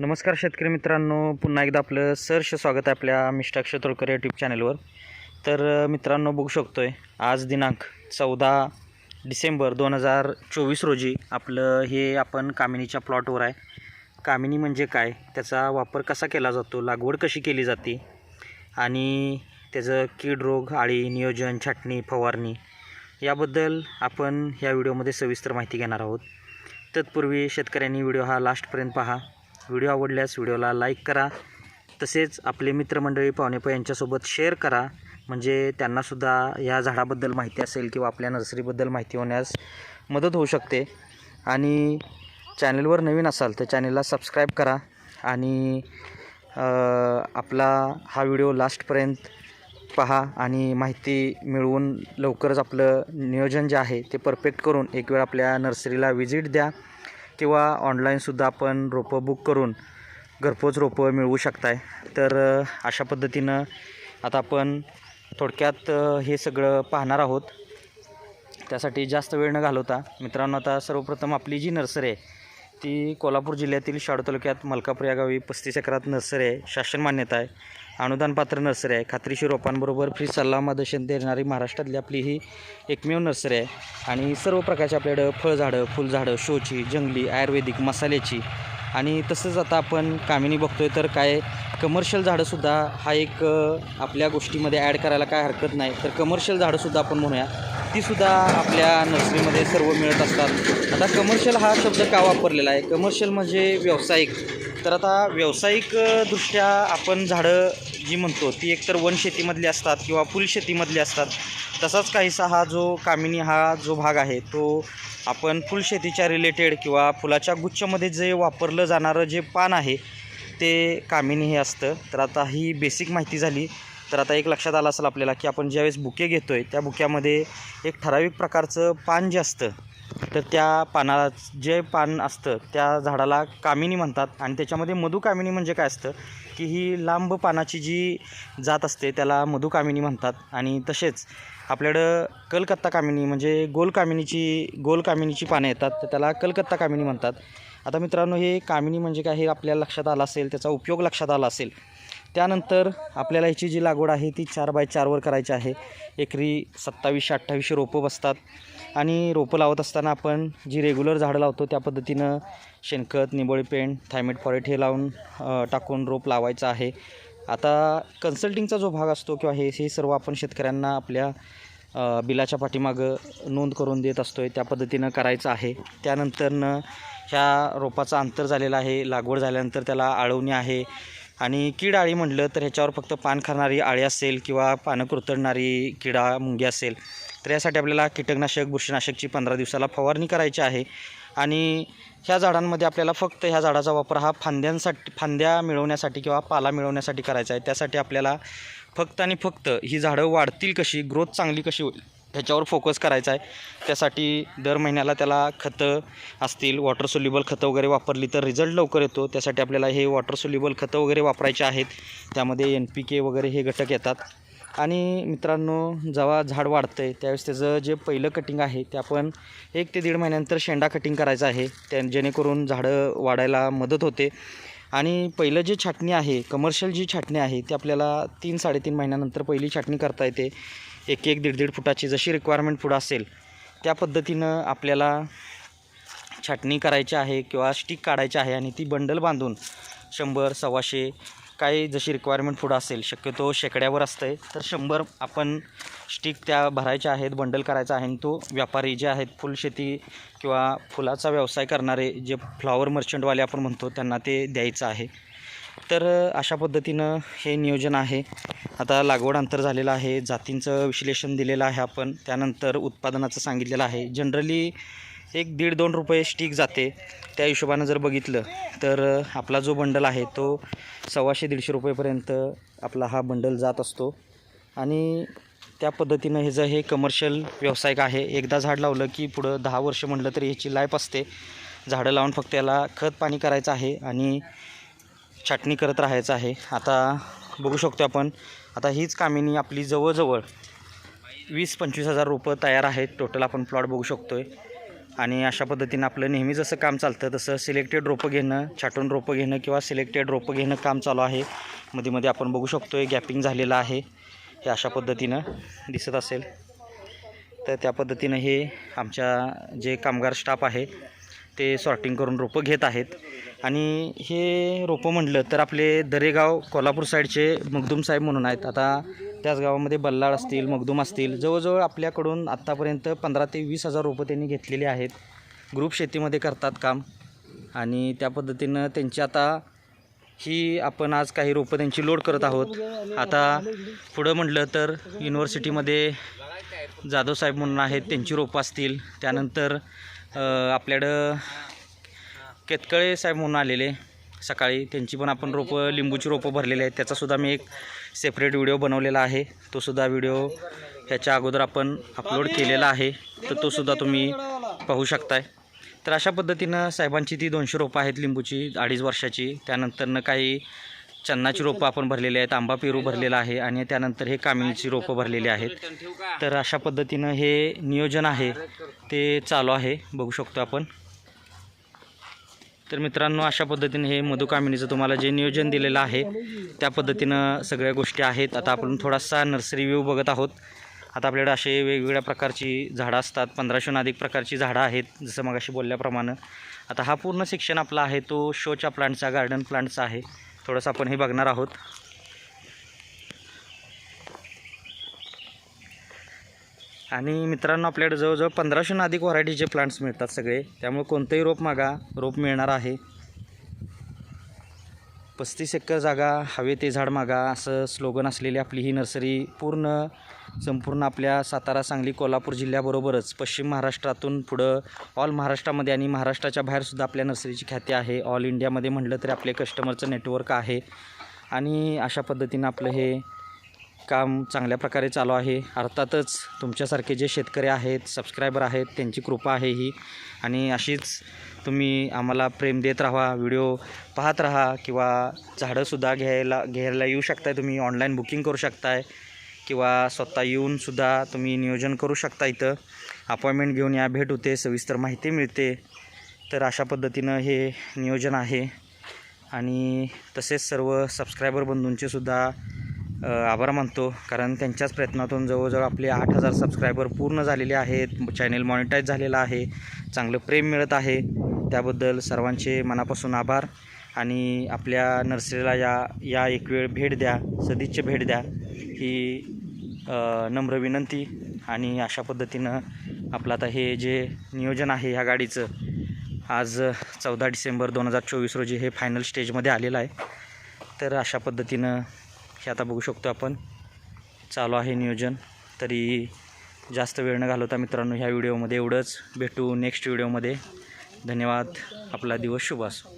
नमस्कार शेतकरी मित्रांनो पुन्हा एकदा आपलं सहर्ष स्वागत आहे आपल्या मिष्टा तोळकर यूट्यूब चॅनलवर तर मित्रांनो बघू शकतो आहे आज दिनांक चौदा डिसेंबर दोन हजार चोवीस रोजी आपलं हे आपण कामिनीच्या प्लॉटवर आहे. कामिनी म्हणजे काय? त्याचा वापर कसा केला जातो? लागवड कशी केली जाते? आणि त्याचं कीड रोग आळी नियोजन छाटणी फवारणी याबद्दल आपण ह्या व्हिडिओमध्ये सविस्तर माहिती घेणार आहोत. तत्पूर्वी शेतकऱ्यांनी व्हिडिओ हा लास्टपर्यंत पहा. व्हिडिओ आवडल्यास व्हिडिओला लाईक करा. तसेच आपले मित्रमंडळी पाहुणेपा यांच्यासोबत शेअर करा. म्हणजे त्यांनासुद्धा या झाडाबद्दल माहिती असेल किंवा आपल्या नर्सरीबद्दल माहिती होण्यास मदत होऊ शकते. आणि चॅनलवर नवीन असाल तर चॅनलला सबस्क्राईब करा. आणि आपला हा व्हिडिओ लास्टपर्यंत पहा आणि माहिती मिळवून लवकरच आपलं नियोजन जे आहे ते परफेक्ट करून एक वेळ आपल्या नर्सरीला व्हिजिट द्या. किंवा ऑनलाईनसुद्धा आपण रोपं बुक करून घरपोच रोपं मिळवू शकताय. तर अशा पद्धतीनं आता आपण थोडक्यात हे सगळं पाहणार आहोत. त्यासाठी जास्त वेळ न घालवता मित्रांनो आता सर्वप्रथम आपली जी नर्सरी आहे ती कोल्हापूर जिल्ह्यातील शाडू तालुक्यात मलकापूर या गावी पस्तीस एकरात नर्सरी आहे. शासन मान्यता आहे. अनुदानपात्र नर्सरी आहे. खात्रीशीर रोपांबरोबर फ्री सल्ला मदशन देणारी महाराष्ट्रातली आपली ही एकमेव नर्सरी आहे. आणि सर्व प्रकारची आपल्याकडं फळझाडं फुलझाडं शोची जंगली आयुर्वेदिक मसाल्याची. आणि तसंच आता आपण कामिनी बघतोय तर काय कमर्शियल झाडंसुद्धा हा एक आपल्या गोष्टीमध्ये ॲड करायला काय हरकत नाही. तर कमर्शियल झाडंसुद्धा आपण म्हणूया. तीसुद्धा आपल्या नर्सरीमध्ये सर्व मिळत असतात. आता कमर्शियल हा शब्द का वापरलेला आहे? कमर्शियल म्हणजे व्यावसायिक. तर आता व्यावसायिकदृष्ट्या आपण झाडं जी म्हणतो ती एकतर वनशेतीमधली असतात किंवा फुलशेतीमधली असतात तसाच काहीसा हा जो कामिनी हा जो भाग आहे तो आपण फुलशेतीच्या रिलेटेड किंवा फुलाच्या गुच्छमध्ये जे वापरलं जाणारं जे पान आहे ते कामिनी हे असतं. तर आता ही बेसिक माहिती झाली. तर आता एक लक्षात आलं असेल आपल्याला की आपण ज्यावेळेस बुके घेतो आहे त्या बुक्यामध्ये एक ठराविक प्रकारचं पान जे असतं तर त्या पानाला जे पान असतं त्या झाडाला कामिनी म्हणतात. आणि त्याच्यामध्ये मधु कामिनी म्हणजे काय असतं? की ही लांब पानाची जी जात असते त्याला मधु कामिनी म्हणतात. आणि तसेच आपल्याकडं कलकत्ता कामिनी म्हणजे गोल कामिनीची गोल कामिनीची पानं येतात तर त्याला कलकत्ता कामिनी म्हणतात. आता मित्रांनो हे कामिनी म्हणजे काय हे आपल्याला लक्षात आलं असेल त्याचा उपयोग लक्षात आला असेल. त्यानंतर आपल्याला ह्याची जी लागवड आहे ती चार बाय चारवर करायची आहे. एकरी सत्तावीसशे अठ्ठावीसशे रोपं बसतात. आणि रोपं लावत असताना आपण जी रेग्युलर झाडं लावतो त्या पद्धतीनं शेणखत निबोळी पेंट थायमेट फॉरेट हे लावून टाकून रोप लावायचं आहे. आता कन्सल्टिंगचा जो भाग असतो किंवा हे हे सर्व आपण शेतकऱ्यांना आपल्या बिलाच्या पाठीमागं नोंद करून देत असतो आहे त्या पद्धतीनं करायचं आहे. त्यानंतरनं ह्या रोपाचं अंतर झालेलं आहे लागवड झाल्यानंतर त्याला आळवणी आहे. आणि कीड आळी म्हटलं तर ह्याच्यावर फक्त पान खाणारी आळी असेल किंवा पानं कुरतडणारी किडा मुंगी असेल तर यासाठी आपल्याला कीटकनाशक बुरशीनाशकची पंधरा दिवसाला फवारणी करायची आहे. आणि ह्या झाडांमध्ये आपल्याला फक्त ह्या झाडाचा वापर हा फांद्यांसाठी फांद्या मिळवण्यासाठी किंवा पाला मिळवण्यासाठी करायचा आहे. त्यासाठी आपल्याला फक्त आणि फक्त ही झाडं वाढतील कशी ग्रोथ चांगली कशी होईल ह्याच्यावर फोकस करायचा आहे. त्यासाठी दर महिन्याला त्याला खतं असतील वॉटर सोल्युबल खतं वगैरे वापरली तर रिझल्ट लवकर येतो. त्यासाठी आपल्याला हे वॉटर सोल्युबल खतं वगैरे वापरायचे आहेत. त्यामध्ये एन पी के वगैरे हे घटक येतात. आणि मित्रांनो जेव्हा झाड वाढतं आहे त्यावेळेस त्याचं जे पहिलं कटिंग आहे ते आपण एक ते दीड महिन्यानंतर शेंडा कटिंग करायचं आहे. त्या जेणेकरून झाडं वाढायला मदत होते. आणि पहिलं जे छाटणी आहे कमर्शियल जी छाटणी आहे ती आपल्याला तीन साडेतीन महिन्यानंतर पहिली छाटणी करता येते. एक एक दीड दीड फुटाची जशी रिक्वायरमेंट पुढं असेल त्या पद्धतीनं आपल्याला छाटणी करायची आहे किंवा स्टिक काढायची आहे आणि ती बंडल बांधून शंभर सव्वाशे काही जशी रिक्वायरमेंट पुढं असेल शक्यतो शेकड्यावर असतं आहे तर शंभर आपण स्टिक त्या भरायच्या आहेत बंडल करायचा आहे आणि तो व्यापारी जे आहेत फुलशेती किंवा फुलाचा व्यवसाय करणारे जे फ्लॉवर मर्चंटवाले आपण म्हणतो त्यांना ते द्यायचं आहे. तर अशा पद्धतीनं हे नियोजन आहे. आता लागवड अंतर झालेलं आहे जातींचं विश्लेषण दिलेलं आहे आपण. त्यानंतर उत्पादनाचं सांगितलेलं आहे. जनरली एक दीड दोन रुपये स्टिक जाते. त्या हिशोबानं जर बघितलं तर आपला जो बंडल आहे तो सव्वाशे दीडशे रुपयेपर्यंत आपला हा बंडल जात असतो. आणि त्या पद्धतीनं हे जर हे कमर्शियल व्यावसायिक आहे एकदा झाड लावलं की पुढं दहा वर्ष म्हटलं तरी ह्याची लाईफ असते. झाडं लावून फक्त याला खत पाणी करायचं आहे आणि छाटणी करत राहायचं आहे. आता बघू शकतो आपण आता हीच कामिनी आपली जवळजवळ वीस पंचवीस हजार रोपं तयार आहेत. टोटल आपण प्लॉट बघू शकतो आहे आणि अशा पद्धतीनं आपलं नेहमी जसं काम चालतं तसं सिलेक्टेड रोपं घेणं छाटून रोपं घेणं किंवा सिलेक्टेड रोपं घेणं काम चालू आहे. मध्ये मध्ये आपण बघू शकतो आहे गॅपिंग झालेलं आहे. हे अशा पद्धतीनं दिसत असेल. तर त्या पद्धतीनं हे आमच्या जे कामगार स्टाफ आहे ते सॉर्टिंग करून रोपं घेत आहेत. आणि हे रोपं म्हटलं तर आपले दरेगाव कोल्हापूर साईडचे मगदूम साहेब म्हणून आहेत. आता त्याच गावामध्ये बल्लाळ असतील मगदूम असतील जवळजवळ आपल्याकडून आत्तापर्यंत पंधरा ते वीस हजार रोपं त्यांनी घेतलेली आहेत. ग्रुप शेतीमध्ये करतात काम आणि त्या पद्धतीनं त्यांची आता ही आपण आज काही रोपं त्यांची लोड करत आहोत. आता पुढं म्हटलं तर युनिव्हर्सिटीमध्ये जाधव साहेब म्हणून आहेत त्यांची रोपं असतील. त्यानंतर आपल्याकडं केतकळे साहेब म्हणून आलेले सकाळी. त्यांची पण आपण रोपं लिंबूची रोपं भरलेली आहेत. त्याचासुद्धा मी एक सेपरेट व्हिडिओ बनवलेला आहे. तोसुद्धा व्हिडिओ ह्याच्या अगोदर आपण अपलोड केलेला आहे. तर तोसुद्धा तुम्ही पाहू शकताय. तर अशा पद्धतीनं साहेबांची ती दोनशे रोपं आहेत लिंबूची अडीच वर्षाची. त्यानंतरनं काही चन्नाची रोपं आपण भरलेली आहेत आंबा पेरू भरलेला आहे आणि त्यानंतर हे कामिनीची रोपं भरलेली आहेत. तर अशा पद्धतीनं हे नियोजन आहे ते चालू आहे बघू शकतो आपण. तर मित्रांनो अशा पद्धतीने हे मधुकामिनीचं तुम्हाला जे नियोजन दिलेलं आहे त्या पद्धतीनं सगळ्या गोष्टी आहेत. आता आपण थोडासा नर्सरी व्ह्यू बघत आहोत. आता आपल्याकडे असे वेगवेगळ्या प्रकारची झाडं असतात पंधराशेहून अधिक प्रकारची झाडं आहेत जसं मग अशी बोलल्याप्रमाणे. आता हा पूर्ण सेक्शन आपला आहे तो शोच्या प्लांटचा गार्डन प्लांटचा आहे. थोडंसं आपण हे बघणार आहोत. आणि मित्रांनो आपल्याकडे जवळजवळ पंधराशेहून अधिक व्हरायटीचे प्लांट्स मिळतात सगळे. त्यामुळे कोणतंही रोप मागा रोप मिळणार आहे. पस्तीस एकर जागा हवे ते झाड मागा असं स्लोगन असलेली आपली ही नर्सरी पूर्ण संपूर्ण आपल्या सातारा सांगली कोल्हापूर जिल्ह्याबरोबरच पश्चिम महाराष्ट्रातून पुढं ऑल महाराष्ट्रामध्ये आणि महाराष्ट्राच्या बाहेरसुद्धा आपल्या नर्सरीची ख्याती आहे. ऑल इंडियामध्ये म्हटलं तरी आपले कस्टमरचं नेटवर्क आहे. आणि अशा पद्धतीनं आपलं हे काम चांगल्या प्रकारे चालू आहे. अर्थातच तुमच्यासारखे जे शेतकरी आहेत सबस्क्रायबर आहेत त्यांची कृपा आहे ही. आणि अशीच तुम्ही आम्हाला प्रेम देत राहा व्हिडिओ पाहत राहा किंवा झाडंसुद्धा घ्यायला घ्यायला येऊ शकताय तुम्ही ऑनलाईन बुकिंग करू शकताय किंवा स्वतः येऊनसुद्धा तुम्ही नियोजन करू शकता इथं. अपॉइंटमेंट घेऊन या भेट होते सविस्तर माहिती मिळते. तर अशा पद्धतीनं हे नियोजन आहे. आणि तसेच सर्व सबस्क्रायबर बंधूंचेसुद्धा आभार मानतो. कारण त्यांच्याच प्रयत्नातून जवळजवळ आपले आठ हजार सबस्क्रायबर पूर्ण झालेले आहेत. चॅनेल मॉनिटाईज झालेलं आहे. चांगलं प्रेम मिळत आहे. त्याबद्दल सर्वांचे मनापासून आभार. आणि आपल्या नर्सरीला या या एक वेळ भेट द्या. सदिच्छा भेट द्या. ही नम्र विनंती. आणि अशा पद्धतीनं आपलं आता हे जे नियोजन आहे ह्या गाडीचं आज चौदा डिसेंबर दोन हजार चोवीस रोजी हे फायनल स्टेजमध्ये आलेलं आहे. तर अशा पद्धतीनं हे आता बघू शकतो आपण. चालू आहे नियोजन. तरी जास्त वेळ न घालवता मित्रांनो ह्या व्हिडिओमध्ये एवढंच. भेटू नेक्स्ट व्हिडिओमध्ये. धन्यवाद. आपला दिवस शुभ असो.